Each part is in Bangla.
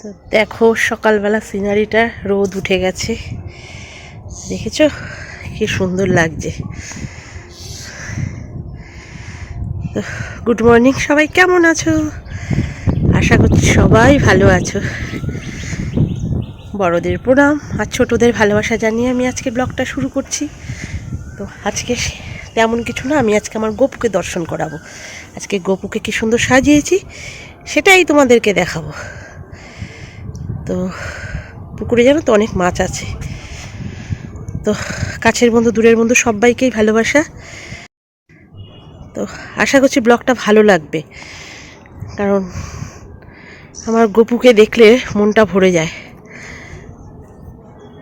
তো দেখো সকালবেলা সিনারিটা রোদ উঠে গেছে। দেখেছ? কি সুন্দর লাগছে। তো গুড মর্নিং সবাই, কেমন আছো? আশা করছি সবাই ভালো আছো। বড়দের প্রণাম আর ছোটদের ভালোবাসা জানিয়ে আমি আজকে ব্লগটা শুরু করছি। তো আজকে তেমন কিছু না, আমি আজকে আমার গপুকে দর্শন করাবো। আজকে গপুকে কি সুন্দর সাজিয়েছি, সেটাই তোমাদেরকে দেখাবো। তো পুকুরে জানো তো অনেক মাছ আছে। তো কাছের বন্ধু, দূরের বন্ধু সবাইকেই ভালোবাসা। তো আশা করছি ব্লগটা ভালো লাগবে। কারণ আমার গপুকে দেখলে মনটা ভরে যায়।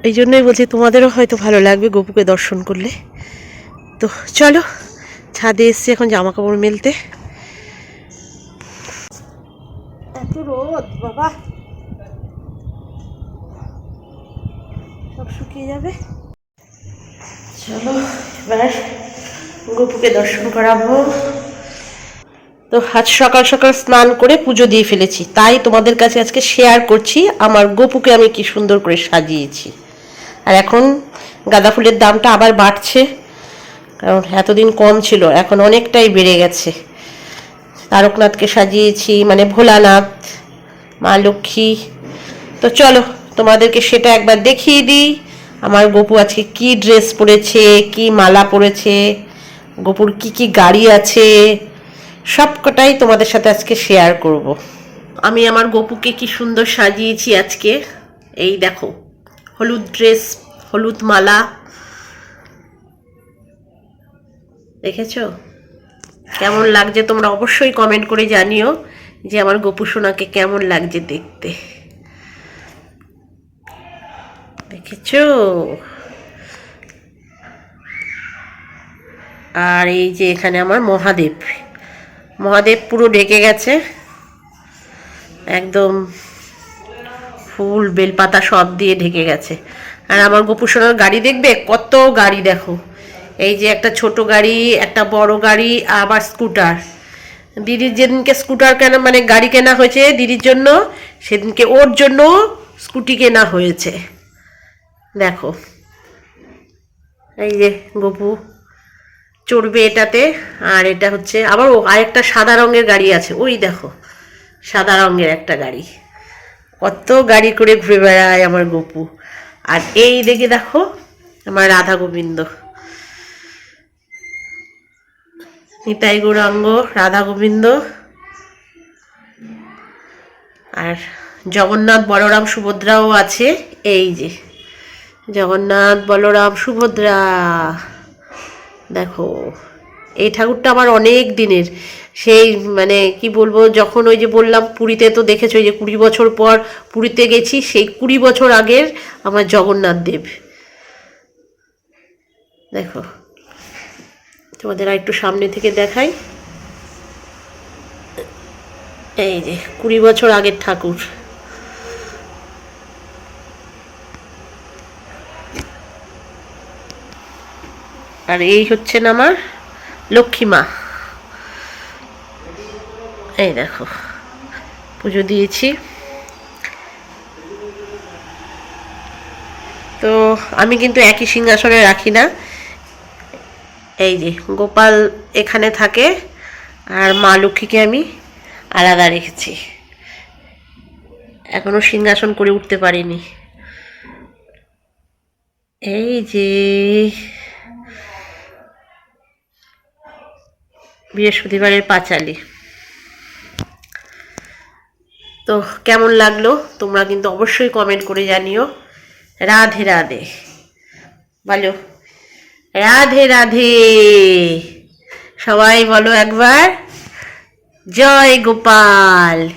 এই জন্যই বলছি তোমাদেরও হয়তো ভালো লাগবে গপুকে দর্শন করলে। তো চলো, ছাদে এসছি এখন জামা কাপড় মেলতে। এত রোদ, বাবা। শুকিয়ে যাবে। চলো, এবার গপুকে দর্শন করাবো। তো আজ সকাল সকাল স্নান করে পুজো দিয়ে ফেলেছি, তাই তোমাদের কাছে আজকে শেয়ার করছি, আমার গপুকে আমি কি সুন্দর করে সাজিয়েছি। আর এখন গাঁদা ফুলের দামটা আবার বাড়ছে, কারণ এতদিন কম ছিল, এখন অনেকটাই বেড়ে গেছে। তারকনাথকে সাজিয়েছি মানে ভোলানাথ, মা লক্ষ্মী। তো চলো তোমাদেরকে সেটা একবার দেখিয়ে দিই। আমার গপু আজকে কি ড্রেস পরেছে, কি মালা পরেছে, গপুর কি কি গাড়ি আছে সব কটাই তোমাদের সাথে আজকে শেয়ার করব। আমি আমার গপুকে কি সুন্দর সাজিয়েছি আজকে। এই দেখো, হলুদ ড্রেস, হলুদ মালা। দেখেছ? কেমন লাগছে তোমরা অবশ্যই কমেন্ট করে জানিও যে আমার গপু সোনাকে কেমন লাগছে দেখতে। দেখেছ? আর এই যে এখানে আমার মহাদেব। মহাদেব পুরো ঢেকে গেছে। একদম ফুল বেলপাতা সব দিয়ে ঢেকে গেছে। আর আমার গোপু সোনার গাড়ি দেখবে? কত গাড়ি দেখো। এই যে একটা ছোট গাড়ি, একটা বড় গাড়ি, আবার স্কুটার। দিদির যেদিনকে স্কুটার কেনা মানে গাড়ি কেনা হয়েছে দিদির জন্য, সেদিনকে ওর জন্য স্কুটি কেনা হয়েছে। দেখো। এই যে গপু চড়বে এটাতে, আর এটা হচ্ছে আবার ও আরেকটা সাদা রঙের গাড়ি আছে। ওই দেখো, সাদা রঙের একটা গাড়ি। কত গাড়ি করে ঘুরে বেড়ায় আমার গপু। আর এই দেখে দেখো, আমার রাধা গোবিন্দ। নিতাই গৌরাঙ্গ, রাধা গোবিন্দ। আর জগন্নাথ বলরাম সুভদ্রাও আছে। এই যে। জগন্নাথ, বলরাম, সুভদ্রা। দেখো, এই ঠাকুরটা আমার অনেক দিনের। সেই মানে কি বলব, যখন ওই যে বললাম, পুরীতে তো দেখেছ ওই যে কুড়ি বছর পর পুরীতে গেছি, সেই কুড়ি বছর আগের আমার জগন্নাথ দেব। দেখো, তোমাদের আর একটু সামনে থেকে দেখাই। এই যে, কুড়ি বছর আগের ঠাকুর। আর এই হচ্ছেন আমার লক্ষ্মী মা। এই দেখো, পুজো দিয়েছি। তো আমি কিন্তু একই সিংহাসনে রাখি না। এই যে, গোপাল এখানে থাকে আর মা লক্ষ্মীকে আমি আলাদা রেখেছি। এখনও সিংহাসন করে উঠতে পারিনি। এই যে বৃহস্পতিবারের পাঁচালি। তো কেমন লাগল? তোমরা কিন্তু অবশ্যই কমেন্ট করে জানিও। রাধে রাধে। বলো, রাধে রাধে। সবাই বলো একবার, জয় গোপাল।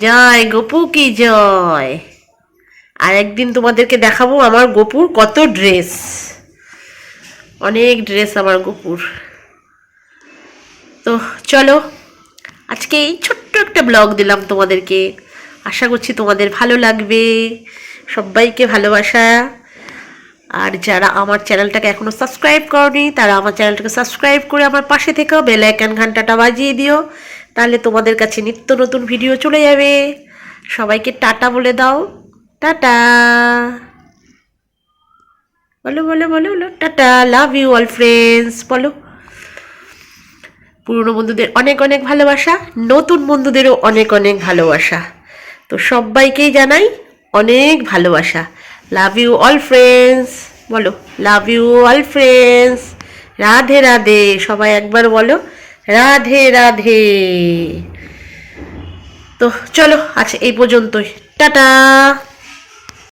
জয় গপু কি জয়? আর একদিন তোমাদেরকে দেখাবো আমার গপুর কত ড্রেস অনেক ড্রেস আমার গপুর। তো চলো, আজকে এই ছোট্ট একটা ব্লগ দিলাম তোমাদেরকে। আশা করছি তোমাদের ভালো লাগবে, সবাইকে ভালোবাসা। আর যারা আমার চ্যানেলটাকে এখনও সাবস্ক্রাইব করনি, তারা আমার চ্যানেলটাকে সাবস্ক্রাইব করে আমার পাশে থেকেও বেল আইকন ঘন্টাটা বাজিয়ে দিও, তাহলে তোমাদের কাছে নিত্য নতুন ভিডিও চলে যাবে। সবাইকে টাটা বলে দাও। টাটা। বলো বলো বলো বলো। Tata, love you all friends. বলো। পুরনো বন্ধুদের অনেক অনেক ভালোবাসা, নতুন বন্ধুদেরও অনেক অনেক ভালোবাসা। তো সবাইকেই জানাই অনেক ভালোবাসা। লাভ ইউ অল ফ্রেন্ডস বলো love you all friends Radhe Radhe. সবাই একবার বলো, রাধে রাধে। তো চলো আচ্ছা এই পর্যন্তই। টাটা।